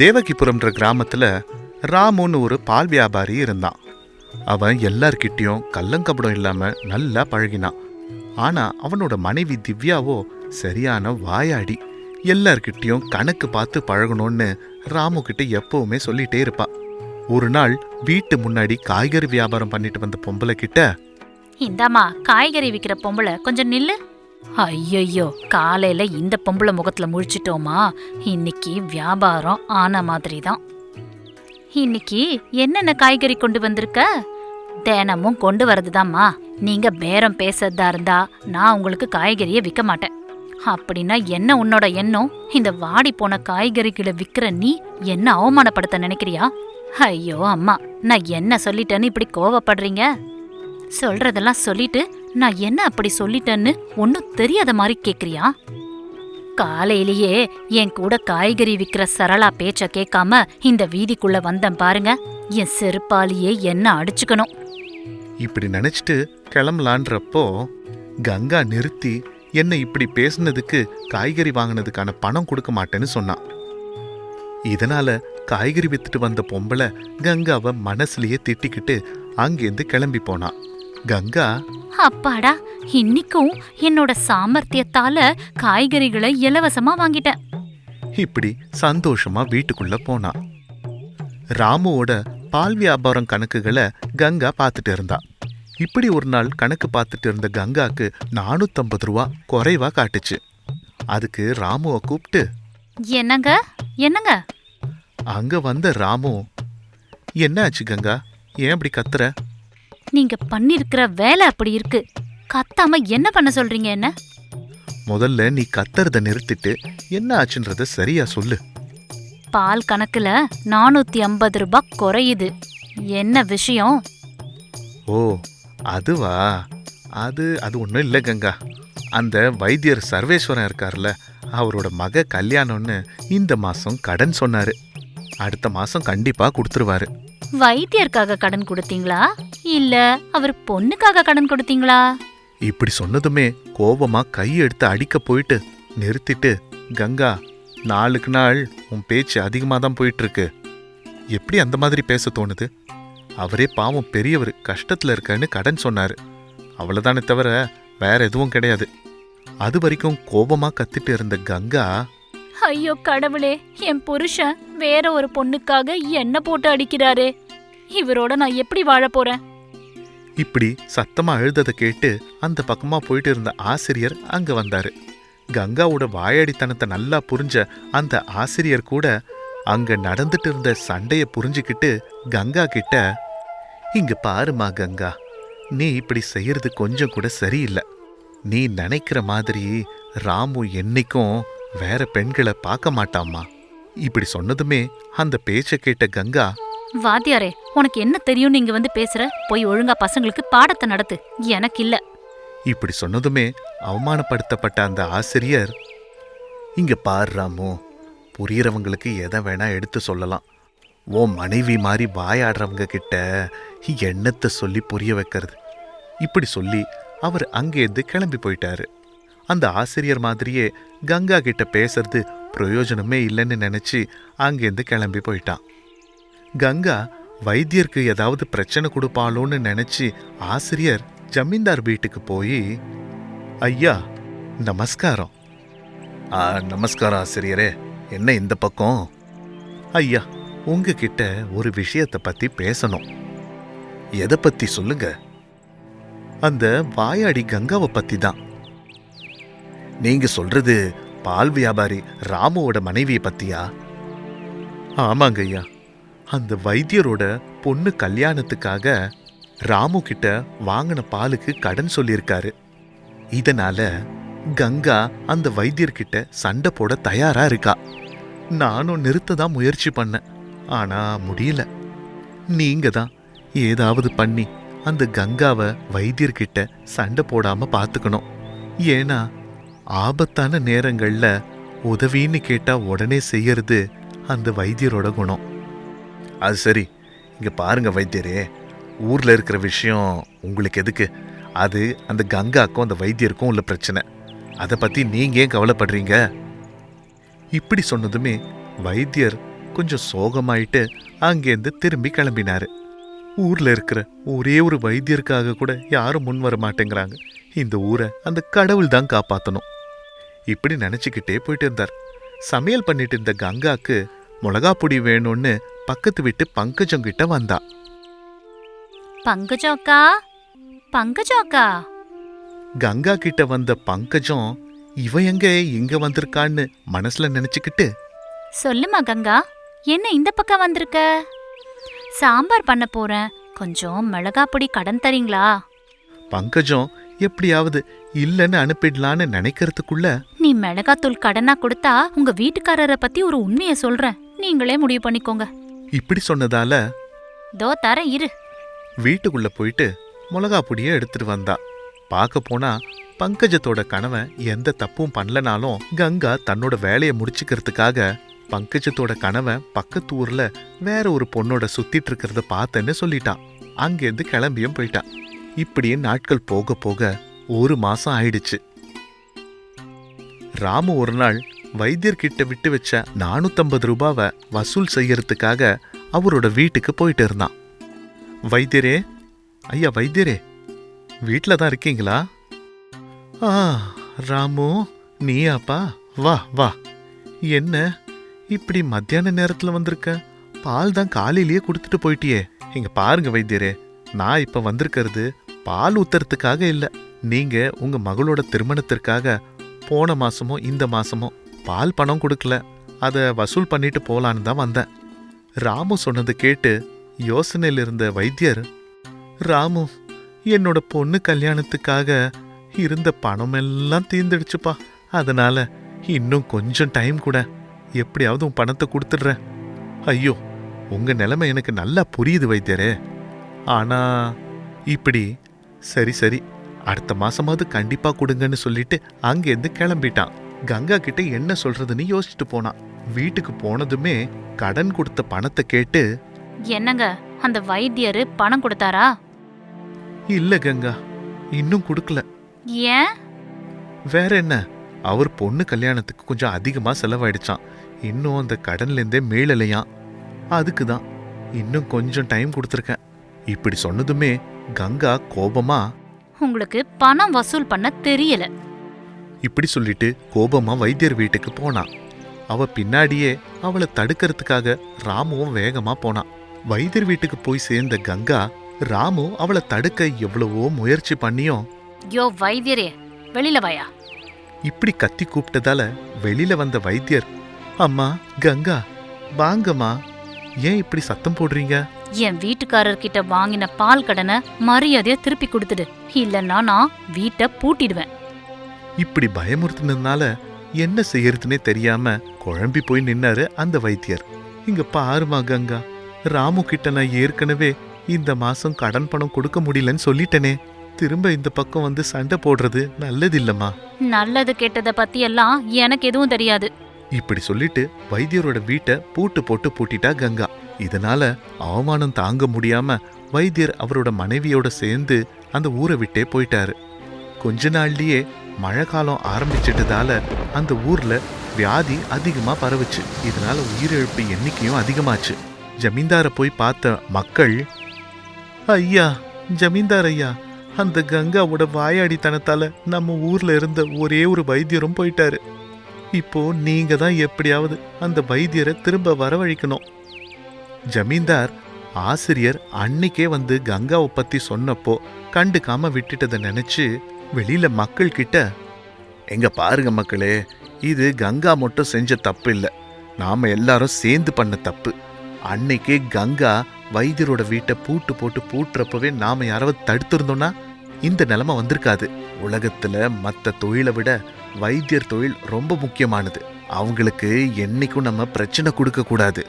தேவகிபுரம்ன்ற கிராமத்தில் ராமுன்னு ஒரு பால் வியாபாரி இருந்தான். அவன் எல்லார்கிட்டேயும் கள்ளங்கபடம் இல்லாமல் நல்லா பழகினான். ஆனால் அவனோட மனைவி திவ்யாவோ சரியான வாயாடி எல்லார்கிட்டேயும் கணக்கு பார்த்து பழகணும்னு ராமு கிட்ட எப்பவுமே சொல்லிட்டே இருப்பா. ஒரு நாள் வீட்டு முன்னாடி காய்கறி வியாபாரம் பண்ணிட்டு வந்த பொம்பளை கிட்ட இந்தாமா காய்கறி விற்கிற பொம்பளை கொஞ்சம் நில்லு. ஐயையோ காலையில இந்த பொம்பளை முகத்துல முழிச்சிட்டோமா? இன்னைக்கு வியாபாரம் ஆன மாதிரி தான் இன்னைக்கு என்னென்ன காய்கறி கொண்டு வந்திருக்க? தினமும் கொண்டு வரதுதாம்மா. நீங்க பேரம் பேசுறதா இருந்தா நான் உங்களுக்கு காய்கறியை விற்க மாட்டேன். அப்படின்னா என்ன உன்னோட எண்ணம்? இந்த வாடி போன காய்கறிகளை விற்கிற நீ என்ன அவமானப்படுத்த நினைக்கிறியா? ஐயோ அம்மா நான் என்ன சொல்லிட்டேன்னு இப்படி கோவப்படுறீங்க? சொல்றதெல்லாம் சொல்லிட்டு நான் என்ன அப்படி சொல்லிட்டேன்னு ஒன்னும் தெரியாத மாதிரி கேக்குறியா? காலையிலேயே என் கூட காய்கறி விற்கிற சரளா பேச்ச கேட்காம இந்த வீதிக்குள்ள வந்தேன் பாருங்க. என் செருப்பாலேயே என்ன அடிச்சுக்கணும். இப்படி நினைச்சிட்டு கிளம்பலான்றப்போ கங்கா நிறுத்தி என்னை இப்படி பேசுனதுக்கு காய்கறி வாங்கினதுக்கான பணம் கொடுக்க மாட்டேன்னு சொன்னான். இதனால காய்கறி வித்துட்டு வந்த பொம்பளை கங்காவை மனசுலயே திட்டிக்கிட்டு அங்கேருந்து கிளம்பி போனான். கங்கா. அப்பாடா இன்னிக்கும் என்னோட சாமர்த்தியத்தால காய்கறிகளை இலவசமா வாங்கிட்டேன். இப்படி சந்தோஷமா வீட்டுக்குள்ள போனான் ராமுவோட பால் வியாபாரம் கணக்குகளை கங்கா பார்த்துட்டு இருந்தா. இப்படி ஒரு நாள் கணக்கு பார்த்துட்டு இருந்த கங்காக்கு நானூத்தம்பது ரூபா குறைவா காட்டுச்சு. அதுக்கு ராமுவை கூப்பிட்டு என்னங்க? என்னங்க? அங்க வந்த ராமு என்ன ஆச்சு கங்கா? ஏன் இப்படி கத்துற? நீங்க பண்ணிருக்கிற வேலை அப்படி இருக்கு. கத்தாம என்ன பண்ண சொல்றீங்க என்ன? முதல்ல நீ கத்துறத நிறுத்திட்டு என்ன ஆச்சுன்றத சரியா சொல்லு. பால் கணக்குல நானூத்தி ஐம்பது ரூபாய் குறையுது. என்ன விஷயம்? ஓ அதுவா? அது அது ஒன்றும் இல்லை கங்கா. அந்த வைத்தியர் சர்வேஸ்வரன் இருக்கார்ல அவரோட மக கல்யாணம்னு இந்த மாதம் கடன் சொன்னார். அடுத்த மாதம் கண்டிப்பாக கொடுத்துருவாரு. வைத்தியருக்காக கடன் கொடுத்தீங்களா? இல்ல அவர் பொண்ணுக்காக கடன் கொடுத்தீங்களா? இப்படி சொன்னதுமே கோபமா கை எடுத்து அடிக்க போயிட்டு நிறுத்திட்டு கங்கா நாளுக்கு நாள் உன் பேச்சு அதிகமாக தான் போயிட்டு இருக்கு எப்படி அந்த மாதிரி பேச தோணுது? அவரே பாவம் பெரியவர் கஷ்டத்துல இருக்கன்னு கடன் சொன்னாரு. அவ்வளவுதானே தவிர வேற எதுவும் கிடையாது. அது வரைக்கும் கோபமா கத்திட்டு இருந்த கங்கா ஐயோ கடவுளே என் புருஷன் வேற ஒரு பொண்ணுக்காக என்ன போட்டு அடிக்கிறாரே? இவரோட நான் எப்படி வாழ போறேன்? இப்படி சத்தமா அழுததை கேட்டு அந்த பக்கமா போயிட்டு இருந்த ஆசிரியர் அங்க வந்தாரு. கங்காவோட வாயாடித்தனத்தை நல்லா புரிஞ்ச அந்த ஆசிரியர் கூட அங்க நடந்துட்டு இருந்த சண்டைய புரிஞ்சுக்கிட்டு கங்கா கிட்ட இங்க பாருமா கங்கா நீ இப்படி செய்யறது கொஞ்சம் கூட சரியில்லை. நீ நினைக்கிற மாதிரி ராமு என்னைக்கும் வேற பெண்களை பார்க்க மாட்டாமா இப்படி சொன்னதுமே அந்த பேச்சை கேட்ட கங்கா வாத்தியாரே உனக்கு என்ன தெரியும் நீங்க வந்து பேசுற? போய் ஒழுங்கா பசங்களுக்கு பாடத்தை நடத்து. எனக்கு இல்ல. இப்படி சொன்னதுமே அவமானப்படுத்தப்பட்ட அந்த ஆசிரியர் இங்க பார் ராமு புரியறவங்களுக்கு எதை வேணா எடுத்து சொல்லலாம். ஓ மனைவி மாதிரி வாயாடுறவங்க கிட்ட எண்ணத்தை சொல்லி புரிய வைக்கிறது? இப்படி சொல்லி அவர் அங்கேருந்து கிளம்பி போயிட்டாரு. அந்த ஆசிரியர் மாதிரியே கங்கா கிட்ட பேசுறது பிரயோஜனமே இல்லைன்னு நினைச்சு அங்கேருந்து கிளம்பி போயிட்டான். கங்கா வைத்தியருக்கு ஏதாவது பிரச்சனை கொடுப்பாளோன்னு நினைச்சு ஆசிரியர் ஜமீன்தார் வீட்டுக்கு போய் ஐயா நமஸ்காரம். "ஆ, நமஸ்காரம் ஆசிரியரே என்ன இந்த பக்கம்? ஐயா உங்ககிட்ட ஒரு விஷயத்தை பத்தி பேசணும். எதை பத்தி சொல்லுங்க? அந்த வாயாடி கங்காவை பத்தி தான். நீங்க சொல்றது பால் வியாபாரி ராமுவோட மனைவியை பத்தியா? ஆமாங்க ஐயா அந்த வைத்தியரோட பொண்ணு கல்யாணத்துக்காக ராமு கிட்ட வாங்கின பாலுக்கு கடன் சொல்லியிருக்காரு. இதனால கங்கா அந்த வைத்தியர்கிட்ட சண்டை போட தயாரா இருக்கா. நானும் நிறுத்த தான் முயற்சி பண்ணேன். ஆனா முடியல. நீங்க தான் ஏதாவது பண்ணி அந்த கங்காவை வைத்தியர்கிட்ட சண்டை போடாம பார்த்துக்கணும் ஏன்னா ஆபத்தான நேரங்களில் உதவின்னு கேட்டா உடனே செய்யறது அந்த வைத்தியரோட குணம். அது சரி. இங்கே பாருங்க வைத்தியரே ஊர்ல இருக்கிற விஷயம் உங்களுக்கு எதுக்கு? அது அந்த கங்காக்கும் அந்த வைத்தியருக்கும் உள்ள பிரச்சனை. அதை பத்தி நீங்க ஏன் கவலைப்படுறீங்க? இப்படி சொன்னதுமே வைத்தியர் கொஞ்சம் சோகமாயிட்டு அங்கேருந்து திரும்பி கிளம்பினாரு. ஊர்ல இருக்கிற ஒரே ஒரு வைத்தியருக்காக கூட யாரும் முன் வர மாட்டேங்கிறாங்க. இந்த ஊரை அந்த கடவுள் தான் காப்பாத்தணும். இப்படி நினச்சிக்கிட்டே போயிட்டு இருந்தார். சமையல் பண்ணிட்டு இருந்த கங்காக்கு மிளகா பொடி வேணும்னு பக்கத்து வீட்டு பங்கஜம் கிட்ட வந்தா. பங்கஜம் அக்கா கங்கா கிட்ட வந்த பங்கஜம் இவ எங்க இங்க வந்திருக்கான்னு மனசுல நினைச்சுக்கிட்டு சொல்லுமா கங்கா என்ன இந்த பக்கம் வந்திருக்க? சாம்பார் பண்ண போறேன் கொஞ்சம் மிளகா பொடி கடன் தரீங்களா? பங்கஜம் எப்படியாவது இல்லைன்னு அனுப்பிடலான்னு நினைக்கிறதுக்குள்ள நீ மிளகாத்தூள் கடனா கொடுத்தா உங்க வீட்டுக்காரரை பத்தி ஒரு உண்மையை சொல்றேன். நீங்களே முடிவு பண்ணிக்கோங்க. இப்படி சொன்னதால தோ தர இரு. வீட்டுக்குள்ள போயிட்டு மிளகா பொடியை எடுத்துட்டு வந்தா. பார்க்க போனா பங்கஜத்தோட கணவன் எந்த தப்பும் பண்ணலனாலும் கங்கா தன்னோட வேலையை முடிச்சுக்கிறதுக்காக பங்கஜத்தோட கணவன் பக்கத்து ஊர்ல வேற ஒரு பொண்ணோட சுத்திட்டு இருக்கிறத பார்த்தேன்னு சொல்லிட்டான். அங்கேருந்து கிளம்பியும் போயிட்டான். இப்படியே நாட்கள் போக போக ஒரு மாசம் ஆயிடுச்சு. ராமு ஒரு நாள் வைத்தியர்கிட்ட விட்டு வச்ச நானூத்தம்பது ரூபாவை வசூல் செய்யறதுக்காக அவரோட வீட்டுக்கு போயிட்டு இருந்தான். வைத்தியரே ஐயா வைத்தியரே வீட்டில் தான் இருக்கீங்களா? ஆ ராமு நீயாப்பா? வா வா. என்ன இப்படி மத்தியான நேரத்தில் வந்திருக்க? பால் தான் காலையிலேயே கொடுத்துட்டு போயிட்டியே. இங்க பாருங்க வைத்தியரே நான் இப்போ வந்திருக்கிறது பால் ஊத்துறதுக்காக இல்லை. நீங்க உங்க மகளோட திருமணத்திற்காக போன மாசமோ இந்த மாசமோ பால் பணம் கொடுக்கல. அதை வசூல் பண்ணிட்டு போலான்னு தான் வந்தேன். ராமு சொன்னது கேட்டு யோசனையில் இருந்த வைத்தியர் ராமு என்னோட பொண்ணு கல்யாணத்துக்காக இருந்த பணம் எல்லாம் தீர்ந்துடுச்சுப்பா. அதனால இன்னும் கொஞ்சம் டைம் கூட எப்படியாவது உன் பணத்தை கொடுத்துடுறேன். ஐயோ உங்க நிலைமை எனக்கு நல்லா புரியுது வைத்தியரே. ஆனா இப்படி சரி சரி அடுத்த மாசமாவது கண்டிப்பா கொடுங்கன்னு சொல்லிட்டு அங்கேருந்து கிளம்பிட்டான். கங்கா கிட்ட என்ன சொல்றதுன்னு யோசிச்சுட்டு போனான் வீட்டுக்கு போனதுமே கடன் கொடுத்த பணத்தை கேட்டு என்னங்க அந்த வைத்தியரு பணம் கொடுத்தாரா? இல்ல கங்கா இன்னும் கொடுக்கல. ஏன்? வேற என்ன அவர் பொண்ணு கல்யாணத்துக்கு கொஞ்சம் அதிகமா செலவாயிடுச்சான் இன்னும் அந்த கடன்ல இருந்தே மீளலையாம் அதுக்கு தான் இன்னும் கொஞ்சம் டைம் கொடுத்துருக்கேன். இப்படி சொன்னதுமே கங்கா கோபமா உங்களுக்கு பணம் வசூல் பண்ண தெரியல. இப்படி சொல்லிட்டு கோபமா வைத்தியர் வீட்டுக்கு போனான் அவ பின்னாடியே அவளை தடுக்கிறதுக்காக ராமுவும் வேகமா போனான் வைத்தியர் வீட்டுக்கு போய் சேர்ந்த கங்கா ராமு அவளை தடுக்க எவ்வளவோ முயற்சி பண்ணியும் யோ வைத்தியரே வெளியில வாயா. இப்படி கத்தி கூப்பிட்டதால வெளியில வந்த வைத்தியர் அம்மா கங்கா வாங்கம்மா ஏன் இப்படி சத்தம் போடுறீங்க? என் வீட்டுக்காரர்கிட்ட வாங்கின பால் கடனை மரியாதையா திருப்பி கொடுத்துடு. இல்லன்னா நான் வீட்டை பூட்டிடுவேன். இப்படி பயமுறுத்தினதுனால என்ன செய்யறதுனே தெரியாம குழம்பி போய் நின்னாரு அந்த வைத்தியர். இங்க பாருமா கங்கா ராமு கிட்ட நான் ஏற்கனவே இந்த மாசம் கடன் பணம் கொடுக்க முடியலன்னு சொல்லிட்டேனே. திரும்ப இந்த பக்கம் வந்து சண்டை போடுறது நல்லதில்லம்மா. நல்லது கெட்டத பத்தி எல்லாம் எனக்கு எதுவும் தெரியாது. இப்படி சொல்லிட்டு வைத்தியரோட வீட்டை பூட்டு போட்டு பூட்டிட்டா கங்கா. இதனால அவமானம் தாங்க முடியாம வைத்தியர் அவரோட மனைவியோட சேர்ந்து அந்த ஊரை விட்டே போயிட்டாரு. கொஞ்ச நாள்லயே மழை காலம் ஆரம்பிச்சிட்டதால அந்த ஊர்ல வியாதி அதிகமா பரவுச்சு. இதனால உயிரிழப்பு எண்ணிக்கையும் அதிகமாச்சு. ஜமீன்தாரை போய் பார்த்த மக்கள் ஐயா ஜமீன்தார் ஐயா அந்த கங்காவோட வாயாடித்தனத்தால நம்ம ஊர்ல இருந்த ஒரே ஒரு வைத்தியரும் போயிட்டாரு. இப்போ நீங்க தான் எப்படியாவது அந்த வைத்தியரை திரும்ப வரவழைக்கணும். ஜமீன்தார் ஆசிரியர் அன்னைக்கே வந்து கங்காவை பத்தி சொன்னப்போ கண்டுக்காம விட்டுட்டதை நினைச்சு வெளியில மக்கள் கிட்ட எங்க பாருங்க மக்களே இது கங்கா மட்டும் செஞ்ச தப்பு இல்ல நாம எல்லாரும் சேர்ந்து பண்ண தப்பு. அன்னைக்கே கங்கா வைத்தியரோட வீட்டை பூட்டு போட்டு பூட்டுறப்பவே நாம யாராவது தடுத்திருந்தோம்னா இந்த நிலைமை வந்திருக்காது. உலகத்துல மத்த தொழிலை விட வைத்தியர் தொழில் ரொம்ப முக்கியமானது. அவங்களுக்கு என்னைக்கும் நம்ம பிரச்சனை கொடுக்க கூடாது.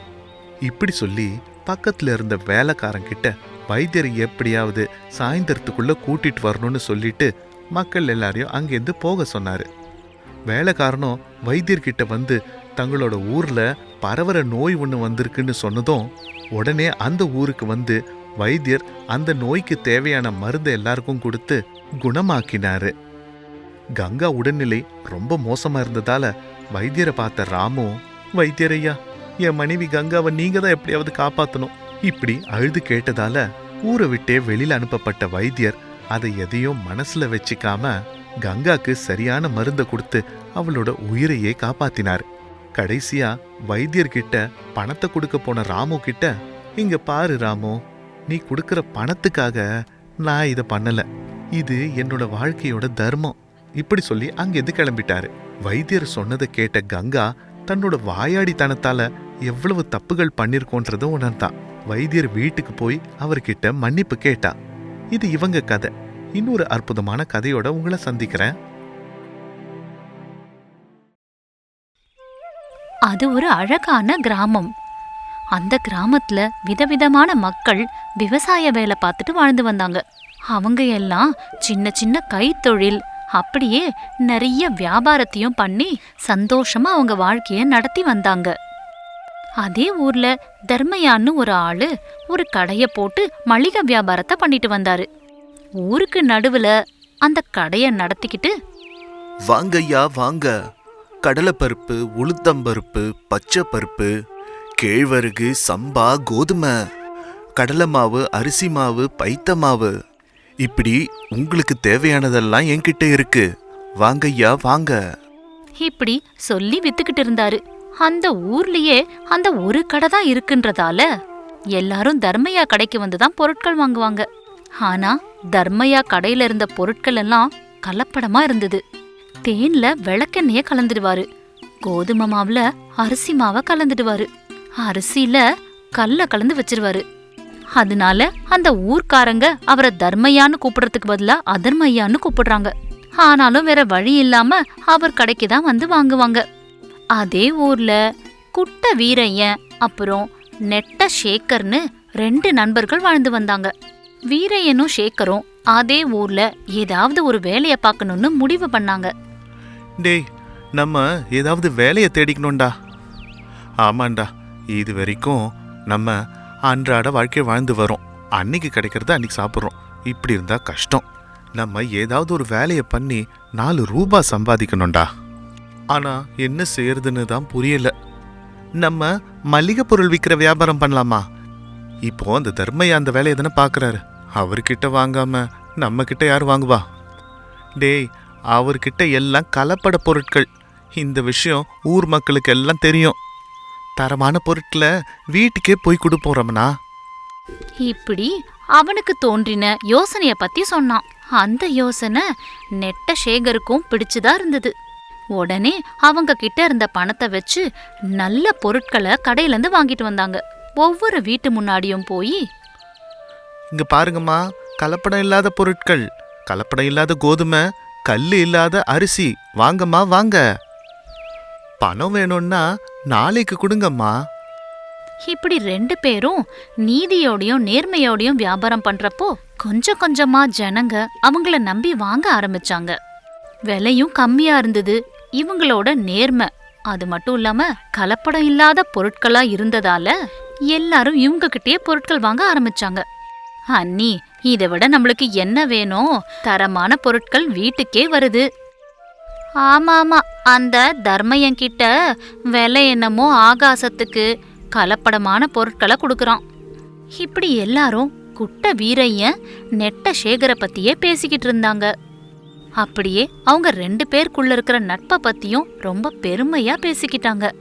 இப்படி சொல்லி பக்கத்துல இருந்த வேலைக்காரங்கிட்ட வைத்தியரை எப்படியாவது சாயந்தரத்துக்குள்ள கூட்டிட்டு வரணும்னு சொல்லிட்டு மக்கள் எல்லாரையும் அங்கேருந்து போக சொன்னாரு. வேலைக்காரனும் வைத்தியர்கிட்ட வந்து தங்களோட ஊரில் பரவற நோய் ஒன்று வந்திருக்குன்னு சொன்னதும் உடனே அந்த ஊருக்கு வந்து வைத்தியர் அந்த நோய்க்கு தேவையான மருந்தை எல்லாருக்கும் கொடுத்து குணமாக்கினாரு. கங்கா உடல்நிலை ரொம்ப மோசமா இருந்ததால வைத்தியரை பார்த்த ராமு வைத்தியரையா என் மனைவி கங்காவை நீங்க தான் எப்படியாவது காப்பாற்றணும் இப்படி அழுது கேட்டதால ஊரை விட்டே வெளியில் அனுப்பப்பட்ட வைத்தியர் அதை எதையும் மனசுல வச்சுக்காம கங்காக்கு சரியான மருந்தை கொடுத்து அவளோட உயிரையே காப்பாத்தினார். கடைசியா வைத்தியர்கிட்ட பணத்தை கொடுக்க போன ராமு கிட்ட இங்க பாரு ராமு நீ கொடுக்கற பணத்துக்காக நான் இதை பண்ணல. இது என்னோட வாழ்க்கையோட தர்மம். இப்படி சொல்லி அங்கிருந்து கிளம்பிட்டாரு. வைத்தியர் சொன்னதை கேட்ட கங்கா தன்னோட வாயாடித்தனத்தால எவ்வளவு தப்புகள் பண்ணிருக்கோன்றத உணர்ந்தான் வைத்தியர் வீட்டுக்கு போய் அவர்கிட்ட மன்னிப்பு கேட்டா. இது இவங்க கதை. இன்னொரு அற்புதமான கதையோட உங்களை சந்திக்கிறேன். அது ஒரு அழகான கிராமம். அந்த கிராமத்துல விதவிதமான மக்கள் விவசாய வேலை பார்த்துட்டு வாழ்ந்து வந்தாங்க. அவங்க எல்லாம் சின்ன சின்ன கைத்தொழில் அப்படியே நிறைய வியாபாரத்தையும் பண்ணி சந்தோஷமா அவங்க வாழ்க்கைய நடத்தி வந்தாங்க. அதே ஊர்ல தர்மையான்னு ஒரு ஆளு ஒரு கடைய போட்டு மளிகை வியாபாரத்தை பண்ணிட்டு வந்தாரு. ஊருக்கு நடுவுல அந்த கடைய நடத்திக்கிட்டு வாங்கய்யா வாங்க. கடலைப்பருப்பு உளுத்தம்பருப்பு பச்சை பருப்பு கேழ்வரகு சம்பா கோதுமை கடலை மாவு அரிசி மாவு பைத்த மாவு. இப்படி உங்களுக்கு தேவையானதெல்லாம் என்கிட்ட இருக்கு. வாங்கய்யா வாங்க. இப்படி சொல்லி வித்துக்கிட்டு இருந்தாரு. அந்த ஊர்லயே அந்த ஒரு கடை தான் இருக்குன்றதால எல்லாரும் தர்மையா கடைக்கு வந்து தான் பொருட்கள் வாங்குவாங்க. ஆனா தர்மையா கடையில இருந்த பொருட்கள் எல்லாம் கலப்படமா இருந்தது. தேன்ல விளக்கெண்ணெய கலந்துடுவாரு. கோதுமை மாவுல அரிசி மாவை கலந்துடுவாரு. அரிசியில கல்ல கலந்து வச்சிருவாரு. அதனால அந்த ஊர்க்காரங்க அவரை தர்மையான்னு கூப்பிடுறதுக்கு பதிலா அதர்மையான்னு கூப்பிடுறாங்க. ஆனாலும் வேற வழி இல்லாம அவர் கடைக்கு தான் வந்து வாங்குவாங்க. அதே ஊர்ல குட்ட வீரையன் அப்புறம் நெட்ட ஷேக்கர்னு ரெண்டு நண்பர்கள் வாழ்ந்து வந்தாங்க. வீரையனும் ஷேக்கரும் அதே ஊர்ல ஏதாவது ஒரு வேலையை பார்க்கணும்னு முடிவு பண்ணாங்க. டேய் நம்ம ஏதாவது வேலையை தேடிக்கணும்டா. ஆமாண்டா இது வரைக்கும் நம்ம அன்றாட வாழ்க்கை வாழ்ந்து வரோம். அன்னைக்கு கிடைக்கிறத அன்னைக்கு சாப்பிட்றோம். இப்படி இருந்தால் கஷ்டம். நம்ம ஏதாவது ஒரு வேலையை பண்ணி நாலு ரூபா சம்பாதிக்கணும்டா. ஆனா என்ன செய்யறதுன்னு தான் புரியல. நம்ம மளிகை பொருள் விற்கிற வியாபாரம் பண்ணலாமா? இப்போ அந்த தர்மையா அந்த வேலையை தானே பார்க்குறாரு அவர்கிட்ட வாங்காம நம்ம கிட்ட யார் வாங்குவா? டேய் அவர்கிட்ட எல்லாம் கலப்பட பொருட்கள். இந்த விஷயம் ஊர் மக்களுக்கு எல்லாம் தெரியும். தரமான பொருட்களை வீட்டுக்கே போய் கொடுப்போறோம்னா இப்படி அவனுக்கு தோன்றின யோசனைய பத்தி சொன்னான். அந்த யோசனை நெட்ட சேகருக்கும் பிடிச்சுதான் இருந்தது. உடனே அவங்க கிட்ட இருந்த பணத்தை வச்சு நல்ல பொருட்களை கடையில இருந்து வாங்கிட்டு வந்தாங்க. ஒவ்வொரு வீட்டு முன்னாடியும் போய் இங்க பாருங்கம்மா கலப்படம் இல்லாத பொருட்கள் கலப்படம் இல்லாத கோதுமை கல் இல்லாத அரிசி. வாங்கம்மா வாங்க. பணம் வேணும்னா நாளைக்கு கொடுங்கம்மா. இப்படி ரெண்டு பேரும் நீதியோடையும் நேர்மையோடையும் வியாபாரம் பண்றப்போ கொஞ்சம் கொஞ்சமா ஜனங்க அவங்கள நம்பி வாங்க ஆரம்பிச்சாங்க. விலையும் கம்மியா இருந்தது. இவங்களோட நேர்மை. அது மட்டும் இல்லாம கலப்படம் இல்லாத பொருட்களா இருந்ததால எல்லாரும் இவங்க கிட்டயே பொருட்கள் வாங்க ஆரம்பிச்சாங்க. அண்ணி இதை விட நம்மளுக்கு என்ன வேணும் தரமான பொருட்கள் வீட்டுக்கே வருது. ஆமாமா அந்த தர்மயங்கிட்ட விலை என்னமோ ஆகாசத்துக்கு கலப்படமான பொருட்களை கொடுக்குறான். இப்படி எல்லாரும் குட்ட வீரையன் நெட்ட சேகரை பத்தியே பேசிக்கிட்டு இருந்தாங்க. அப்படியே அவங்க ரெண்டு பேருக்குள்ள இருக்கிற நட்பை பத்தியும் ரொம்ப பெருமையா பேசிக்கிட்டாங்க.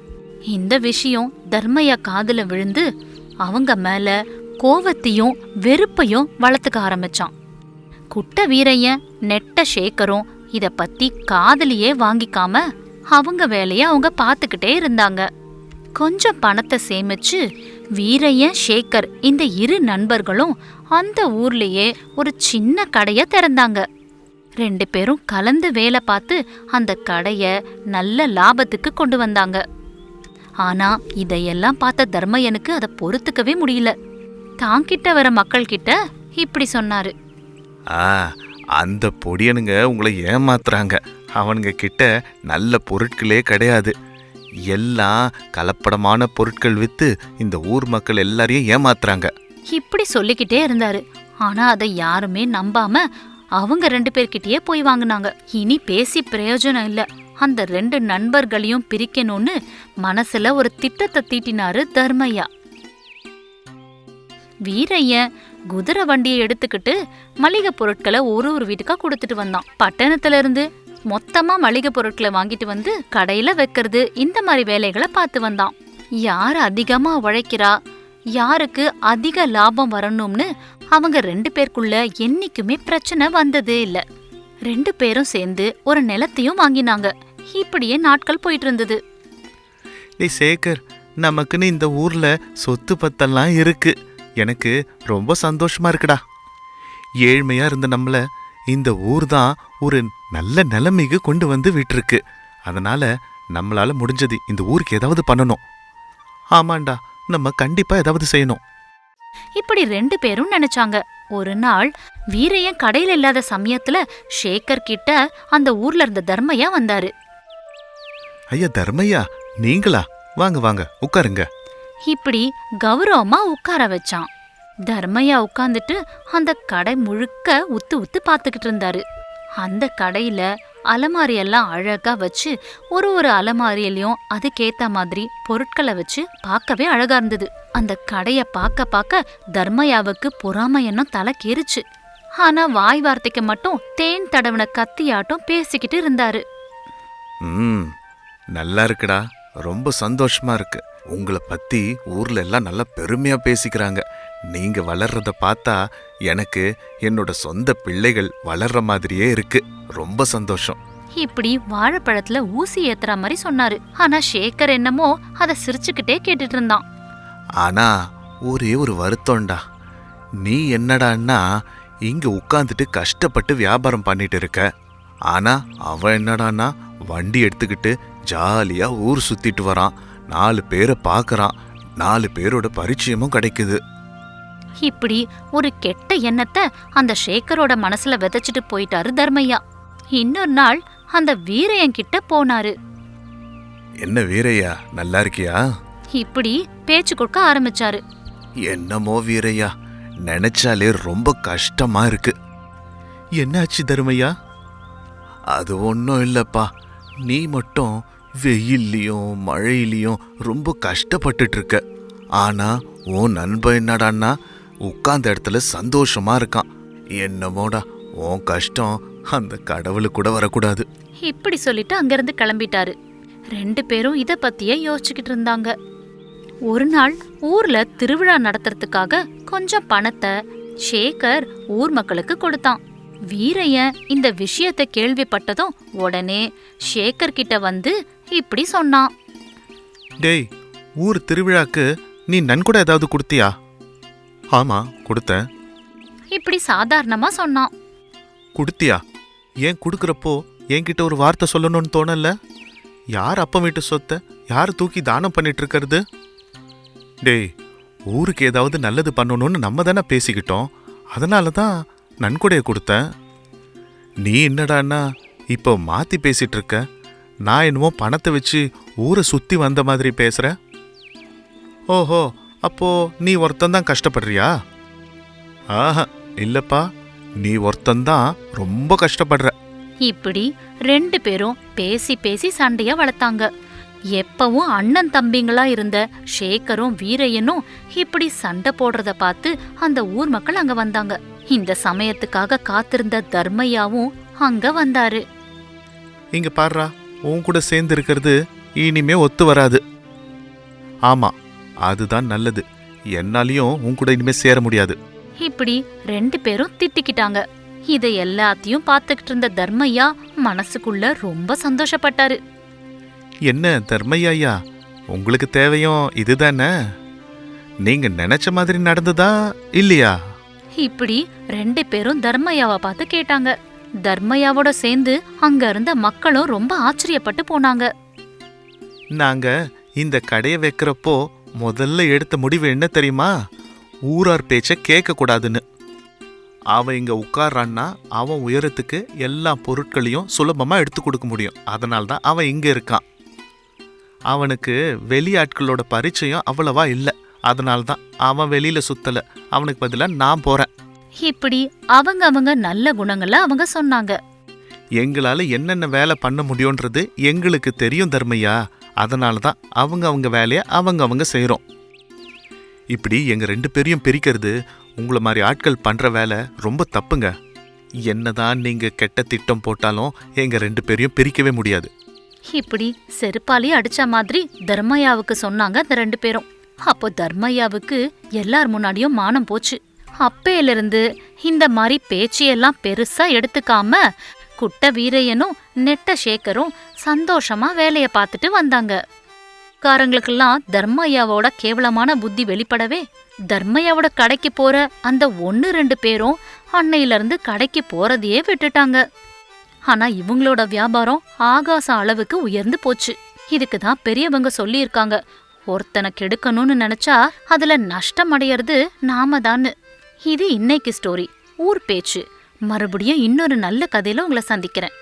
இந்த விஷயம் தர்மையா காதுல விழுந்து அவங்க மேல கோவத்தையும் வெறுப்பையும் வளர்த்துக்க ஆரம்பிச்சான். குட்ட வீரையன் நெட்ட சேகரும் இத பத்தி காதலியே வாங்கிக்காம அவங்க வேலைய அவங்க பார்த்துக்கிட்டே இருந்தாங்க. கொஞ்சம் பணத்தை சேமிச்சு வீரையன் சேகர் இந்த இரு நண்பர்களும் அந்த ஊர்லயே ஒரு சின்ன கடைய திறந்தாங்க. ரெண்டு பேரும் கலந்து வேலை பார்த்து அந்த கடைய நல்ல லாபத்துக்கு கொண்டு வந்தாங்க. ஆனா இதையெல்லாம் பார்த்த தர்மயனுக்கு அதை பொறுத்துக்கவே முடியல. தாங்கிட்ட வர மக்கள் கிட்ட இப்படி சொன்னாரு. ஆ அந்த பொடியனுங்க உங்களை ஏமாத்துறாங்க. அவனுங்க கிட்ட நல்ல பொருட்களே கிடையாது. எல்லாம் கலப்படமான பொருட்கள் வித்து இந்த ஊர் மக்கள் எல்லாரையும் ஏமாத்துறாங்க. இப்படி சொல்லிக்கிட்டே இருந்தாரு. ஆனா அதை யாருமே நம்பாம அவங்க ரெண்டு பேர்கிட்டயே போய் வாங்கினாங்க. இனி பேசி பிரயோஜனம் இல்ல. அந்த ரெண்டு நண்பர்களையும் பிரிக்கணும்னு மனசுல ஒரு திட்டத்தை தீட்டினாரு தர்மையா. வீரையன் குதிரை வண்டியை எடுத்துக்கிட்டு மளிகை பொருட்களை ஒரு ஒரு வீட்டுக்கா கொடுத்துட்டு வந்தான். பட்டணத்துல இருந்து மொத்தமா மளிகை பொருட்களை வாங்கிட்டு வந்து கடையில வைக்கிறது இந்த மாதிரி வேலைகளை பார்த்து வந்தான். யார் அதிகமா உழைக்கிறா? யாருக்கு அதிக லாபம் வரணும்னு அவங்க ரெண்டு பேருக்குள்ள என்னைக்குமே பிரச்சனை வந்ததே இல்ல. ரெண்டு பேரும் சேர்ந்து ஒரு நிலத்தையும் வாங்கினாங்க. இப்படியே நாட்கள் போயிட்டு இருந்தது. டேய் சேகர் நமக்குன்னு இந்த ஊர்ல சொத்து பத்தெல்லாம் இருக்கு. எனக்கு ரொம்ப சந்தோஷமா இருக்குடா. ஏழ்மையா இருந்த நம்மள இந்த ஊர் தான் ஒரு நல்ல நிலைமைக்கு கொண்டு வந்து விட்டுருக்கு. அதனால நம்மளால முடிஞ்சது இந்த ஊருக்கு ஏதாவது பண்ணணும். ஆமாண்டா நம்ம கண்டிப்பா ஏதாவது செய்யணும். இப்படி ரெண்டு பேரும் நினைச்சாங்க. ஒரு நாள் வீரையன் கடையில இல்லாத சமயத்துல ஷேகர் கிட்ட அந்த ஊர்ல இருந்த தர்மையா வந்தாரு. ஐயா தர்மையா? நீங்களா? வாங்க வாங்க உட்காருங்க. இப்படி கௌரவமா உட்கார வச்சான். தர்மையா உட்கார்ந்துட்டு அந்த கடை முழுக்க உத்து உத்து பார்த்துக்கிட்டு இருந்தாரு. அந்த கடையில அலமாரி எல்லாம் அழகாக வச்சு ஒரு ஒரு அலமாரியிலையும் அதுக்கேற்ற மாதிரி பொருட்களை வச்சு பார்க்கவே அழகாக இருந்தது. அந்த கடையை பார்க்க பார்க்க தர்மயாவுக்கு பொறாமை எண்ணம் தலைக்கேறிச்சு. ஆனா வாய் வார்த்தைக்கு மட்டும் தேன் தடவின கத்தியாட்டம் பேசிக்கிட்டு இருந்தாரு. ம் நல்லா இருக்குடா. ரொம்ப சந்தோஷமா இருக்கு. உங்களை பத்தி ஊர்ல எல்லாம் நல்லா பெருமையா பேசிக்கிறாங்க. நீங்க வளர்றத பார்த்தா எனக்கு என்னோட சொந்த பிள்ளைகள் வளர்ற மாதிரியே இருக்கு. ரொம்ப சந்தோஷம். இப்படி வாழைப்பழத்துல ஊசி ஏத்துற மாதிரி சொன்னாரு. ஆனா ஷேகர் என்னமோ அத சிரிச்சுக்கிட்டே கேட்டுட்டு இருந்தான். ஆனா ஒரே ஒரு வருத்தம்டா. நீ என்னடான்னா இங்க உட்காந்துட்டு கஷ்டப்பட்டு வியாபாரம் பண்ணிட்டு இருக்க. ஆனா அவன் என்னடான்னா வண்டி எடுத்துக்கிட்டு ஜாலியா ஊர் சுத்திட்டு வரான். நாலு பேரை பார்க்கறான் நாலு பேரோட பரிச்சயமும் கிடைக்குது. இப்படி ஒரு கெட்ட எண்ணத்தை அந்த ஷேகரோட மனசுல விதைச்சிட்டு போயிட்டாரு தர்மையா. இன்னொரு நாள் அந்த வீரையன் கிட்ட போனாரு. என்ன வீரையா நல்லா இருக்கியா? இப்படி பேச்சு கொடுக்க ஆரம்பிச்சாரு. என்னமோ வீரையா நினைச்சாலே ரொம்ப கஷ்டமா இருக்கு. என்னாச்சு தருமையா? அது ஒன்றும் இல்லப்பா நீ மட்டும் வெயில்லையும் மழையிலையும் ரொம்ப கஷ்டப்பட்டுட்டு இருக்க. ஆனா உன் நண்பன் என்னடான்னா உட்கார்ந்த இடத்துல சந்தோஷமா இருக்கான். என்னமோடா உன் கஷ்டம் அந்த கடவுளுக்கு கூட வரக்கூடாது. இப்படி சொல்லிட்டு அங்கிருந்து கிளம்பிட்டாரு. ரெண்டு பேரும் இத பத்தியே யோசிச்சுக்கிட்டு இருந்தாங்க. ஒரு நாள் ஊர்ல திருவிழா நடத்துறதுக்காக கொஞ்சம் பணத்தை ஷேகர் ஊர் மக்களுக்கு கொடுத்தான். வீரையன் இந்த விஷயத்தை கேள்விப்பட்டதும் உடனே ஷேகர் கிட்ட வந்து இப்படி சொன்னான். டேய் ஊர் திருவிழாக்கு நீ நன்கொடை ஏதாவது கொடுத்தியா? ஆமா கொடுத்தேன். இப்படி சாதாரணமா சொன்னான். கொடுத்தியா? ஏன் கொடுக்குறப்போ என்கிட்ட ஒரு வார்த்தை சொல்லணும்னு தோணல? யார் அப்பன் வீட்டு சொத்தை? யார் தூக்கி தானம் பண்ணிட்டு இருக்கிறது? டேய் ஊருக்கு ஏதாவது நல்லது பண்ணணும்னு நம்ம தானே பேசிக்கிட்டோம். அதனால தான் நன்கொடையை கொடுத்தேன். நீ என்னடான்னா இப்போ மாத்தி பேசிட்டு இருக்க. நான் என்னமோ பணத்தை வச்சு ஊரை சுத்தி வந்த மாதிரி பேசுற. ஓஹோ அப்போ நீ ஒருத்தன் தான் கஷ்டப்படுறியா? ஆஹா இல்லப்பா. நீ ஒருத்தன்தான் ரொம்ப கஷ்டப்படுற. இப்படி ரெண்டு பேரும் பேசி பேசி சண்டைய வளர்த்தாங்க. எப்பவும் அண்ணன் தம்பிங்களா இருந்த ஷேகரும் வீரையனும் இப்படி சண்டை போடுறத பார்த்து அந்த ஊர் மக்கள் அங்க வந்தாங்க. இந்த சமயத்துக்காக காத்திருந்த தர்மையாவும் அங்க வந்தாரு. இங்க பாருடா உன் கூட சேர்ந்து இருக்கிறது இனிமே ஒத்து வராது. ஆமா அதுதான் நல்லது. என்னாலையும் உன் கூட இனிமே சேர முடியாது. இப்படி ரெண்டு பேரும் திட்டிக்கிட்டாங்க. இதை எல்லாத்தையும் பார்த்துக்கிட்டு இருந்த தர்மையா மனசுக்குள்ள ரொம்ப சந்தோஷப்பட்டாரு. என்ன தர்மையா உங்களுக்கு தேவையும் இதுதானே? நீங்க நினைச்ச மாதிரி நடந்ததா இல்லையா? இப்படி ரெண்டு பேரும் தர்மையாவை பார்த்து கேட்டாங்க. தர்மையாவோட சேர்ந்து அங்க இருந்த மக்களும் ரொம்ப ஆச்சரியப்பட்டு போனாங்க. நாங்க இந்த கடையை வைக்கிறப்போ முதல்ல எடுத்த முடிவு என்ன தெரியுமா? ஊரார் பேச்ச கேட்க கூடாதுன்னு அவன் இங்க உட்கார்றான்னா அவன் உயரத்துக்கு எல்லா பொருட்களையும் சுலபமா எடுத்து கொடுக்க முடியும். அதனால தான் அவன் இங்க இருக்கான். அவனுக்கு வெளியாட்களோட பரிச்சயம் அவ்வளவா இல்லை. அதனால தான் அவன் வெளியில சுத்தல. அவனுக்கு பதிலா நான் போறேன். இப்படி அவங்க அவங்க நல்ல குணங்களை அவங்க சொன்னாங்க. எங்களால என்னென்ன வேலை பண்ண முடியுன்றது எங்களுக்கு தெரியும் தர்மையா? அதனால தான் அவங்க அவங்க வேலையை அவங்க அவங்க செய்கிறோம் இப்படி எங்கள் ரெண்டு பேரையும் பிரிக்கிறது உங்களை மாதிரி ஆட்கள் பண்ணுற வேலை ரொம்ப தப்புங்க. என்னதான் நீங்கள் கெட்ட திட்டம் போட்டாலும் எங்கள் ரெண்டு பேரையும் பிரிக்கவே முடியாது. இப்படி செருப்பாலே அடிச்ச மாதிரி தர்மையாவுக்கு சொன்னாங்க அந்த ரெண்டு பேரும். அப்போ தர்மையாவுக்கு எல்லார் முன்னாடியும் மானம் போச்சு. அப்பையிலிருந்து இந்த மாதிரி பேச்சியெல்லாம் பெருசா எடுத்துக்காம குட்ட வீரையனும் நெட்ட சேகரும் சந்தோஷமா வேலைய பார்த்துட்டு வந்தாங்க. காரங்களுக்கெல்லாம் தர்மையாவோட கேவலமான புத்தி வெளிப்படவே தர்மையாவோட கடைக்கு போற அந்த ஒன்னு ரெண்டு பேரும் அன்னையிலிருந்து கடைக்கு போறதையே விட்டுட்டாங்க. ஆனா இவங்களோட வியாபாரம் ஆகாச அளவுக்கு உயர்ந்து போச்சு. இதுக்கு தான் பெரியவங்க சொல்லியிருக்காங்க ஒருத்தனை கெடுக்கணும்னு நினைச்சா அதுல நஷ்டம் அடையறது நாம தான்னு. இது இன்னைக்கு ஸ்டோரி ஊர் பேச்சு. மறுபடியும் இன்னொரு நல்ல கதையில உங்களை சந்திக்கிறேன்.